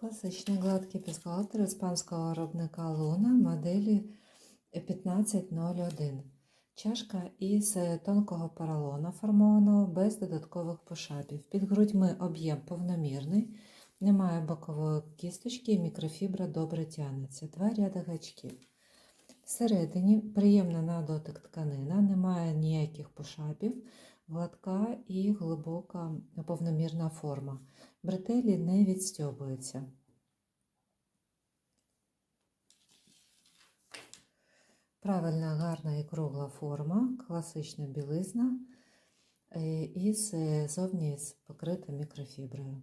Класичний гладкий бюстгальтер іспанського виробника Луна моделі 1501. Чашка із тонкого поролона формованого без додаткових пошапів. Під грудьми об'єм повномірний, немає бокової кісточки і мікрофібра добре тягнеться. Два ряди гачків. Всередині приємна на дотик тканина, немає ніяких пошапів, гладка і глибока повномірна форма. Бретелі не відстьобуються. Правильна, гарна і кругла форма, класична білизна е, і зовні покрита мікрофіброю.